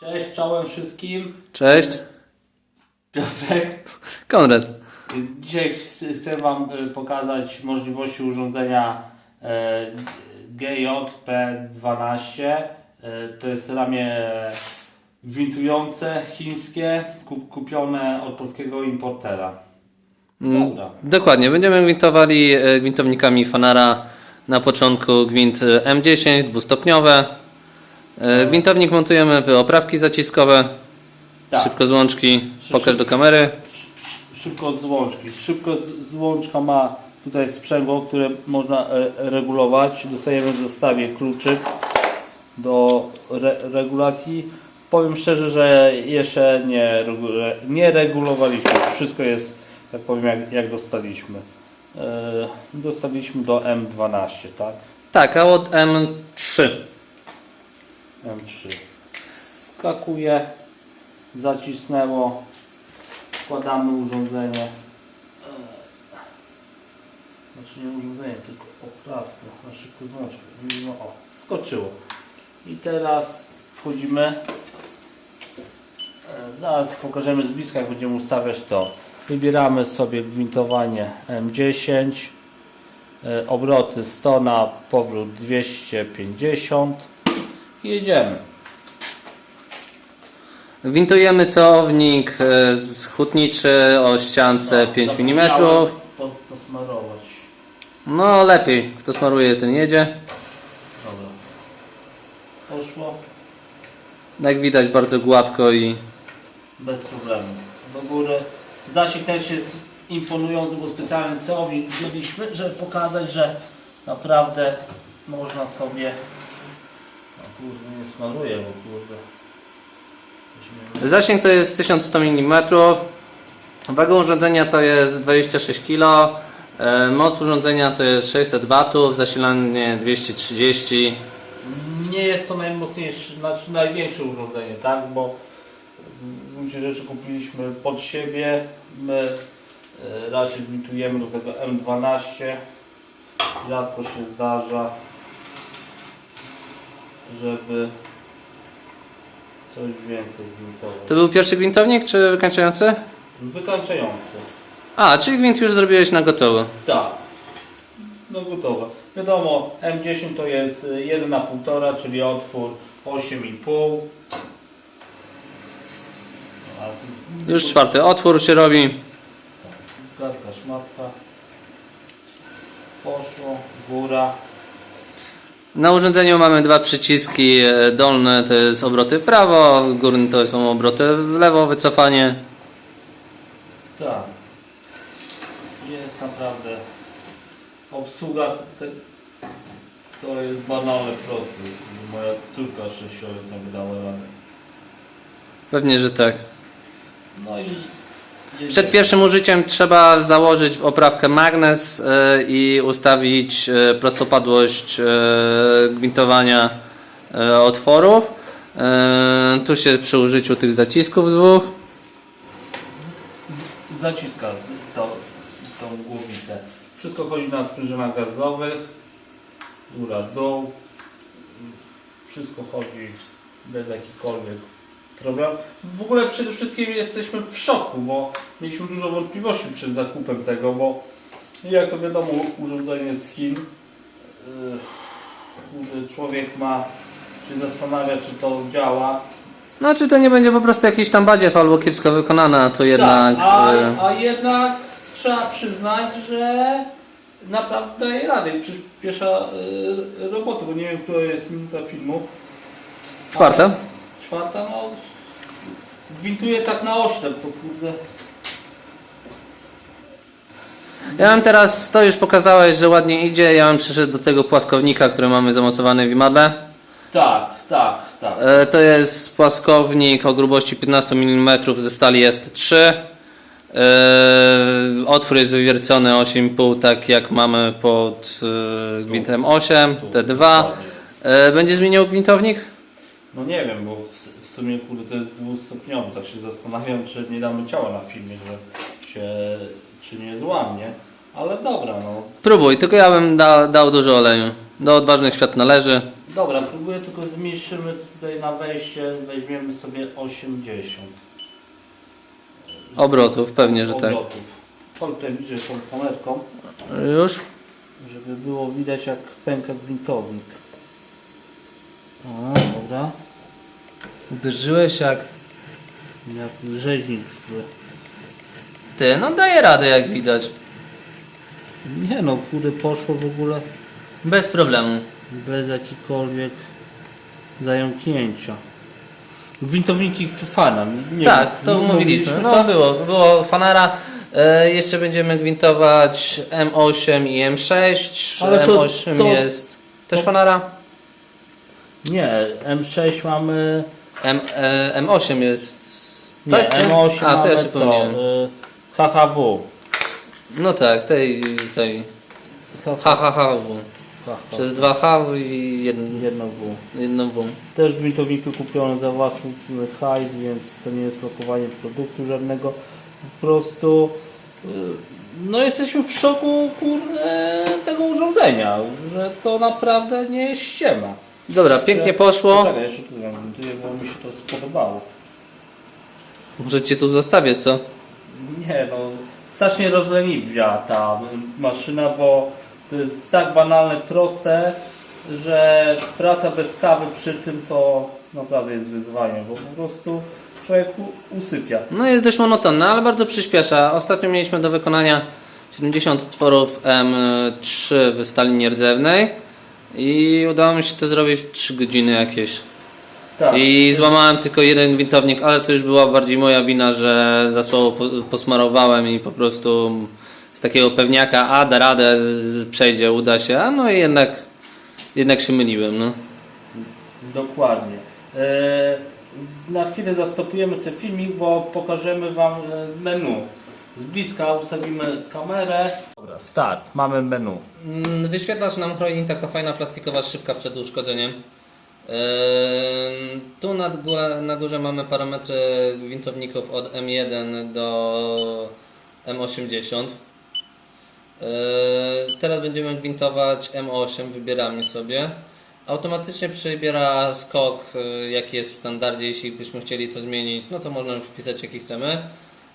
Cześć, czołem wszystkim. Cześć, Piotrek. Konrad. Dzisiaj ch- chcę Wam y, pokazać możliwości urządzenia e, GJP12. E, To jest ramię gwintujące chińskie, kup- kupione od polskiego importera. Mm, Dobra. Dokładnie, będziemy gwintowali e, gwintownikami Fanara na początku gwint e, M10 dwustopniowe. E, Gwintownik montujemy w oprawki zaciskowe, Tak. szybko złączki, pokaż do kamery. Sz- Szybko z łączki. Szybko z- z łączka ma tutaj sprzęgło, które można e, regulować. Dostajemy w zestawie kluczyk do re, regulacji. Powiem szczerze, że jeszcze nie, nie regulowaliśmy. Wszystko jest, tak powiem, jak, jak dostaliśmy. E, dostaliśmy do M12, tak? Tak, a od M3. M3. Skakuje, zacisnęło, wkładamy urządzenie. Eee, Znaczy nie urządzenie, tylko oprawkę na szybko. No, o, skoczyło. I teraz wchodzimy. Eee, Zaraz pokażemy z bliska, jak będziemy ustawiać to. Wybieramy sobie gwintowanie M10. E, Obroty 100 na powrót 250 i jedziemy. Gwintujemy całownik e, z hutniczy o ściance 5 mm. Zapomniałem Po, posmarować. No lepiej, kto smaruje ten jedzie. Dobra. Poszło Jak widać bardzo gładko i bez problemu. Do góry. Zasięg też jest imponujący, bo specjalny celownik wzięliśmy, żeby pokazać, że naprawdę można sobie... Kurde, nie smaruję, bo kurde. Zasięg to jest 1100 mm. Waga urządzenia to jest 26 kg. e, Moc urządzenia to jest 600 W, zasilanie 230. Nie jest to najmocniejsze, znaczy największe urządzenie, tak? Bo w gruncie rzeczy kupiliśmy pod siebie. My e, raczej gwintujemy do tego M12. Rzadko się zdarza, żeby coś więcej gwintować. To był pierwszy gwintownik czy wykańczający? Wykańczający. A, czyli gwint już zrobiłeś na gotowy. Tak. No gotowe. Wiadomo, M10 to jest y, 1 na 1,5, czyli otwór 8,5. A tu Już czwarty otwór się robi. Gadka, szmatka. Poszło, góra. Na urządzeniu mamy dwa przyciski. e, Dolne to jest obroty w prawo, górne to są obroty w lewo, wycofanie. Tak. Jest naprawdę obsługa te, to jest banalne proste. Moja córka 6-letnia wydała radę. Pewnie, że tak. No i. Przed pierwszym użyciem trzeba założyć w oprawkę magnes e, i ustawić e, prostopadłość e, gwintowania otworów. Tu się przy użyciu tych zacisków dwóch. zaciska to, tą głowicę. Wszystko chodzi na sprężynach gazowych, góra, dół. Wszystko chodzi bez jakichkolwiek problem. W ogóle przede wszystkim jesteśmy w szoku, bo mieliśmy dużo wątpliwości przed zakupem tego, bo jak to wiadomo urządzenie z Chin, yy, człowiek ma się zastanawia czy to działa, No czy to nie będzie po prostu jakiś tam badziew albo kiepsko wykonana, to jednak... Tak, a, e, a jednak trzeba przyznać, że naprawdę daje radę i przyspiesza y, robotę, bo nie wiem, która jest minuta filmu. Czwarta? Czwarta, no. Gwintuje tak na oślep, to kurde. Ja mam teraz, to już pokazałeś, że ładnie idzie, ja mam przyszedł do tego płaskownika, który mamy zamocowany w imadle. Tak, tak, tak. E, To jest płaskownik o grubości 15 mm ze stali ST3. E, Otwór jest wywiercony 8,5 tak jak mamy pod e, gwintem 8, T2. Dokładnie. E, Będzie zmieniał gwintownik? No nie wiem, bo w, w sumie kurde to jest dwustopniowy, tak się zastanawiam, czy nie damy ciała na filmie, że się, czy nie złamie. Ale dobra, no. Próbuj, tylko ja bym da, dał dużo oleju. Do odważnych świat należy. Dobra, próbuję tylko zmniejszymy tutaj na wejście, weźmiemy sobie 80 Obrotów, pewnie, że tak. obrotów. Chodź tutaj bliżej tą kamerką, Już? żeby było widać jak pęka gwintownik. O, dobra. Uderzyłeś jak... Jak rzeźnik w... Ty, no daje radę jak widać. Nie no, kurde, poszło w ogóle Bez problemu. bez jakikolwiek zająknięcia. Gwintowniki fana. Nie tak, wiem, to m- mówiliśmy. mówiliśmy, No tak? było, było fanara. E, jeszcze będziemy gwintować M8 i M6. Ale to- M8 to- jest też fanara. Nie, M6 mamy... M, e, M8 jest. Nie, tak, nie? M8 A, to mamy ja się to, pomyliłem. y, HHW. No tak, tej, tej. HHHW. Przez dwa H i jedno, Jedno W. jedno W. Też gwintowniki kupione za własny hajs, więc to nie jest lokowanie produktu żadnego. Po prostu y, no jesteśmy w szoku kurde, tego urządzenia, że to naprawdę nie jest ściema. Dobra, pięknie poszło. Czekaj, jeszcze tu gwintuję, bo mi się to spodobało. Może cię tu zostawię, co? Nie no, strasznie rozleniwia ta maszyna, bo to jest tak banalne, proste, że praca bez kawy przy tym to naprawdę jest wyzwanie, bo po prostu człowiek u- usypia. No jest dość monotonna, ale bardzo przyspiesza. Ostatnio mieliśmy do wykonania 70 tworów M3 w stali nierdzewnej i udało mi się to zrobić w 3 godziny jakieś. Tak. I złamałem tylko jeden gwintownik, ale to już była bardziej moja wina, że za słabo posmarowałem i po prostu z takiego pewniaka, a da radę, przejdzie, uda się, a no i jednak, jednak się myliłem. No. Dokładnie. E, Na chwilę zastopujemy sobie filmik, bo pokażemy Wam e, menu. Z bliska ustawimy kamerę. Dobra, start. Mamy menu. Mm, Wyświetlacz nam chroni taka fajna plastikowa szybka przed uszkodzeniem. Tu na górze, na górze mamy parametry gwintowników od M1 do M80. Ehm, Teraz będziemy gwintować M8, wybieramy sobie. Automatycznie przybiera skok, y, jaki jest w standardzie. Jeśli byśmy chcieli to zmienić, no to można wpisać jaki chcemy.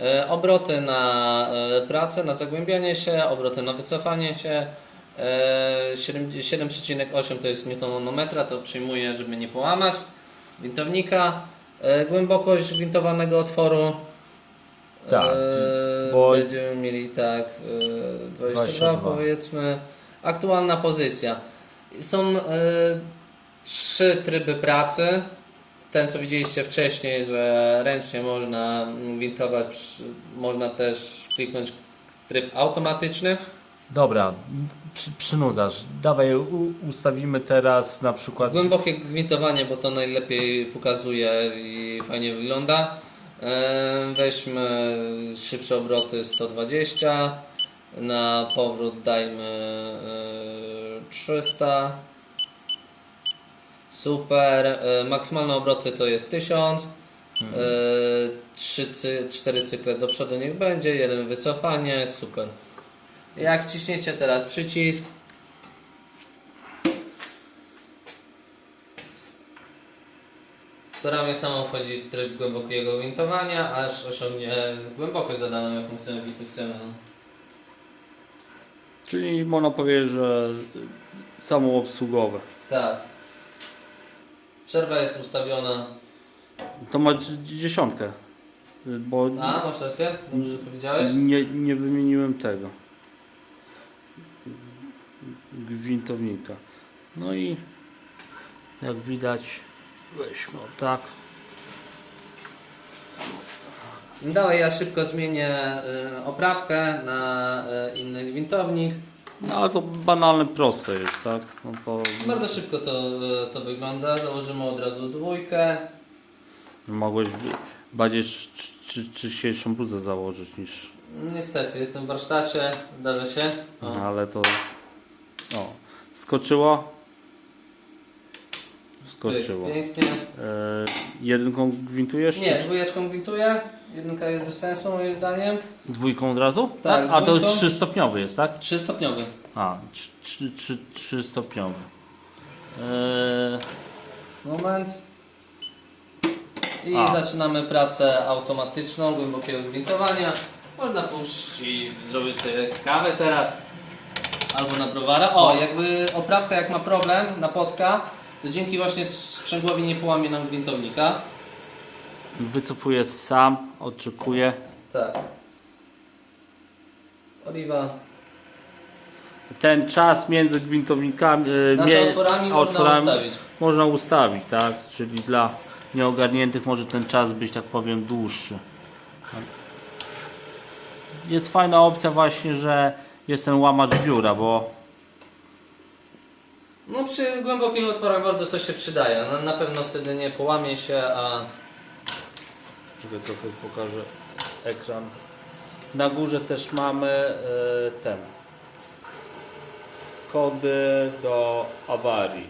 E, Obroty na e, pracę, na zagłębianie się, obroty na wycofanie się. E, 7 7,8 to jest newtonometra, to przyjmuję, żeby nie połamać gwintownika. E, Głębokość gwintowanego otworu. Tak, E, bo- Będziemy mieli tak e, 22, 22. powiedzmy. Aktualna pozycja. Są e, trzy tryby pracy. Ten, co widzieliście wcześniej, że ręcznie można gwintować, przy- można też kliknąć tryb automatyczny. Dobra, przy, przynudzasz. Dawaj, u, ustawimy teraz na przykład. Głębokie gwintowanie, bo to najlepiej pokazuje i fajnie wygląda. E, Weźmy szybsze obroty 120. Na powrót dajmy e, 300. Super. E, Maksymalne obroty to jest 1000. E, Trzy, cy, cztery cykle do przodu niech będzie, jeden wycofanie, super. Jak wciśniecie teraz przycisk, to ramię samo wchodzi w tryb głębokiego gwintowania, aż osiągnie głębokość zadaną, jaką chcemy, no. Czyli można powiedzieć, że samoobsługowe. Tak. Przerwa jest ustawiona. To ma dzi- dziesiątkę. Bo A, masz rację? Dobrze, że powiedziałeś? nie, nie wymieniłem tego. Gwintownika. No i jak widać, weźmy o tak. Dawaj, ja szybko zmienię y, oprawkę na y, inny gwintownik. No ale to banalne, proste jest, tak? No to Bardzo szybko to, y, to wygląda. Założymy od razu dwójkę. mogłeś bardziej czy, czy, czyściejszą bluzę założyć niż. Niestety, jestem w warsztacie, zdarza się. O. No, ale to. O, skoczyło. Skoczyło. Pięknie. E, jedynką gwintujesz? Nie, dwójeczką gwintuję. Jedynka jest bez sensu moim zdaniem. Dwójką od razu? Tak, A to dwójką. trzystopniowy jest, tak? Trzystopniowy. A, trzy, trzy, trzystopniowy. E, moment. I A. zaczynamy pracę automatyczną, głębokiego gwintowania. Można pójść i zrobić sobie kawę teraz. Albo na browara. O, jakby oprawka jak ma problem, napotka, to dzięki właśnie sprzęgłowi nie połamie nam gwintownika. Wycofuję sam, oczekuję. Tak. Oliwa. Ten czas między gwintownikami, Znaczy mie- otworami można ustawić. można ustawić, tak? Czyli dla nieogarniętych może ten czas być, tak powiem, dłuższy. Jest fajna opcja właśnie, że jest ten łamacz biura, bo No przy głębokich otworach bardzo to się przydaje. No, na pewno wtedy nie połamie się, a Czekaj, trochę pokażę ekran. Na górze też mamy e, ten kody do awarii.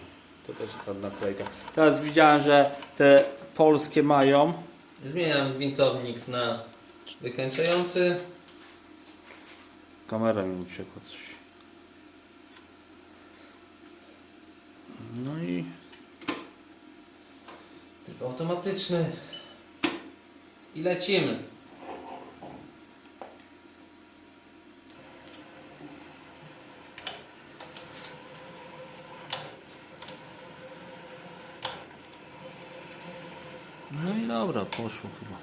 To też jest naklejka. Teraz widziałem, że te polskie mają. zmieniam gwintownik na wykańczający. Kamera mi uciekła coś. No i Tryb automatyczny. I lecimy. no i dobra, poszło chyba.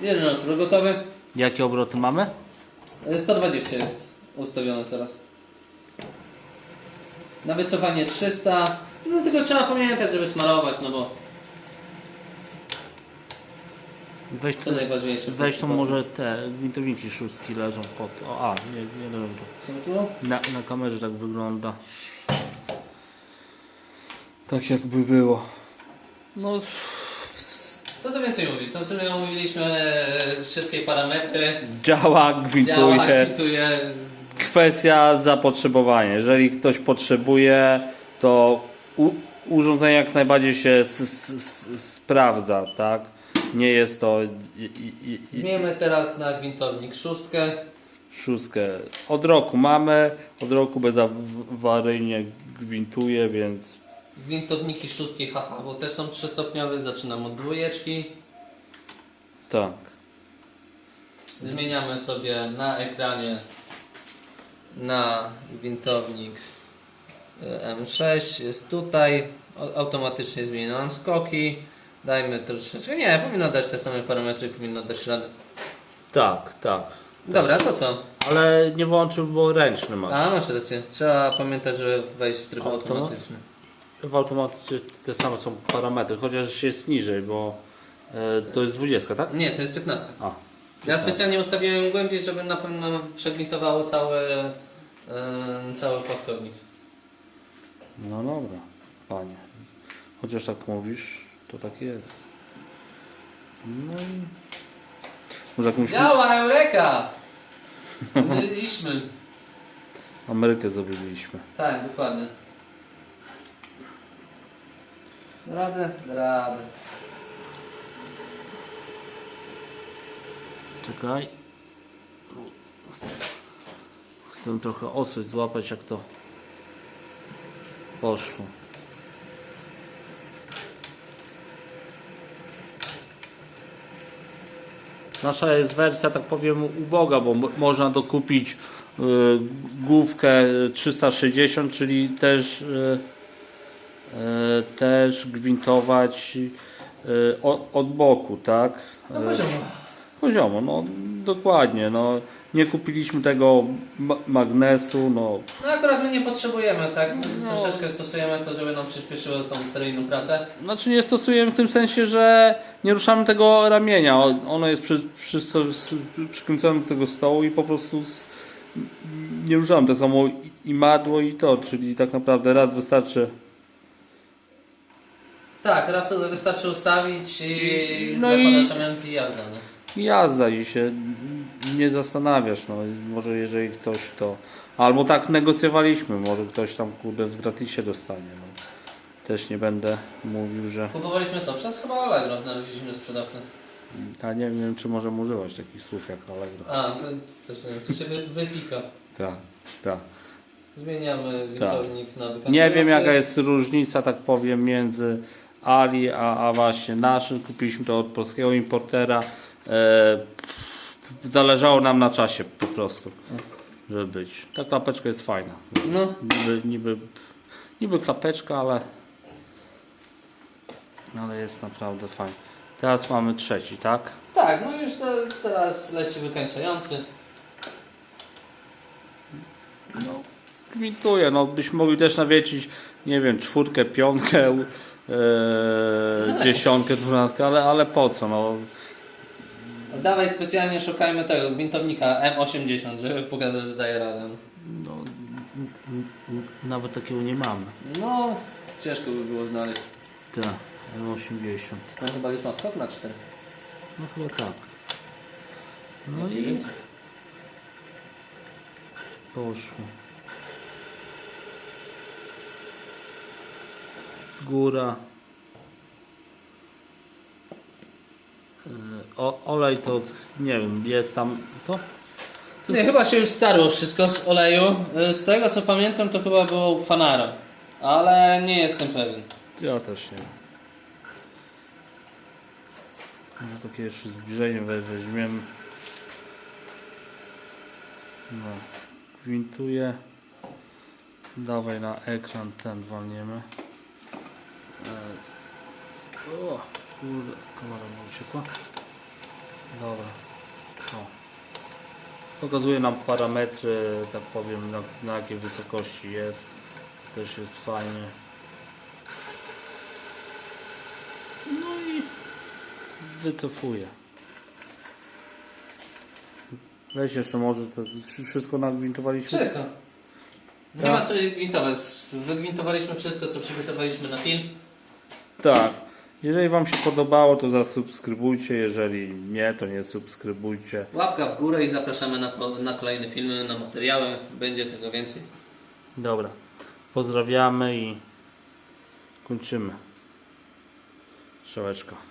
Jeden otwór gotowy. Jakie obroty mamy? 120 jest ustawione teraz. Na wycofanie 300. No tylko trzeba pamiętać, żeby smarować, no bo Weź to tu, najważniejsze. weź tu może te gwintowniki szóstki leżą pod. O, a, nie, nie leżą. Są tu? Na, na kamerze tak wygląda. Tak jakby było. No, Co tu więcej mówić? No w sumie omówiliśmy e, wszystkie parametry. działa, Działa, gwintuje. kwituje. Kwestia zapotrzebowania. Jeżeli ktoś potrzebuje, to u, urządzenie jak najbardziej się s, s, s, sprawdza, tak? Nie jest to Zmieniamy teraz na gwintownik szóstkę. szóstkę. Od roku mamy, od roku bezawaryjnie gwintuje, więc Gwintowniki szóstki HHW też są trzystopniowe. Zaczynam od dwójeczki. tak. Zmieniamy sobie na ekranie na gwintownik e, M6 jest tutaj. Automatycznie zmienia nam skoki. Dajmy troszeczkę, nie, powinno dać te same parametry, powinno dać radę. Tak, tak. dobra, to co? Ale nie włączył, bo ręczny masz. a masz rację, trzeba pamiętać, żeby wejść w tryb Automa- automatyczny. W automatyce te same są parametry, chociaż jest niżej, bo e, to jest 20, tak? nie, to jest 15 A, ja specjalnie ustawiłem głębiej, żeby na pewno nam cały e, cały płaskownik no dobra, panie. Chociaż tak mówisz, to tak jest. No i... Może jakąś działa, Eureka! Byliśmy Amerykę zrobiliśmy. Tak, dokładnie. Radę? Radę. Czekaj. Chcę trochę ostrzeć, złapać jak to poszło. Nasza jest wersja, tak powiem, uboga, bo mo- można dokupić y, główkę 360, czyli też, y, y, też gwintować y, od, od boku, tak? No poziomo. Poziomo, no dokładnie. No, nie kupiliśmy tego ma- magnesu, no No akurat my nie potrzebujemy, tak? My Troszeczkę stosujemy to, żeby nam przyspieszyło tą seryjną pracę. Znaczy nie stosujemy w tym sensie, że nie ruszamy tego ramienia. Ono jest przy, przy, przykręcone do tego stołu i po prostu z, nie ruszamy. Tak samo i, madło i to, czyli tak naprawdę raz wystarczy. Tak, raz to wystarczy ustawić i No zakładasz i- i jazda. No. Jazda i się nie zastanawiasz. No, może jeżeli ktoś to. Albo tak negocjowaliśmy, może ktoś tam kurde w gratisie dostanie. No. Też nie będę mówił, że. Kupowaliśmy co? Przez chyba Allegro znaleźliśmy sprzedawcę. Ja nie wiem, czy możemy używać takich słów jak Allegro. A, to, to, też nie wiem, to się wy, wypika. Tak, tak. Zmieniamy gwintownik na wykańczający. Nie wiem jaka jest różnica, tak powiem, między Ali a, a właśnie naszym. Kupiliśmy to od polskiego importera. E, zależało nam na czasie po prostu, żeby być. Ta klapeczka jest fajna. No, Niby, niby, niby klapeczka, ale, ale jest naprawdę fajna. Teraz mamy trzeci, tak? tak, no już te, teraz leci wykańczający. No, gwintuję, no byśmy mogli też nawiecić, nie wiem, czwórkę, piątkę, e, dziesiątkę, dwunastkę, ale, ale po co, no. Dawaj specjalnie szukajmy tego gwintownika M80, żeby pokazać, że daje radę. no nawet takiego nie mamy. No, ciężko by było znaleźć. Tak, M80. On chyba już ma skok na 4. No chyba tak. No i poszło. Góra. E, O, olej to nie wiem, jest tam to? Nie, chyba się już starło wszystko z oleju. Y, Z tego co pamiętam to chyba było Fanara. Ale nie jestem pewien. Ja też nie wiem. Może takie jeszcze zbliżenie we- weźmiemy. No. Gwintuję. Dawaj na ekran ten walniemy. E, O, kurde, kamera mi uciekła. Dobra. O. Pokazuje nam parametry, tak powiem, na, na jakiej wysokości jest. Też jest fajnie. No i wycofuję. Weź jeszcze może to wszy- wszystko nagwintowaliśmy? Wszystko. Nie Tak. ma co gwintować. Wygwintowaliśmy wszystko co przygotowaliśmy na film. Tak. Jeżeli Wam się podobało, to zasubskrybujcie. Jeżeli nie, to nie subskrybujcie. Łapka w górę i zapraszamy na, na kolejne filmy, na materiały. Będzie tego więcej. Dobra. Pozdrawiamy i kończymy. Strzałeczka.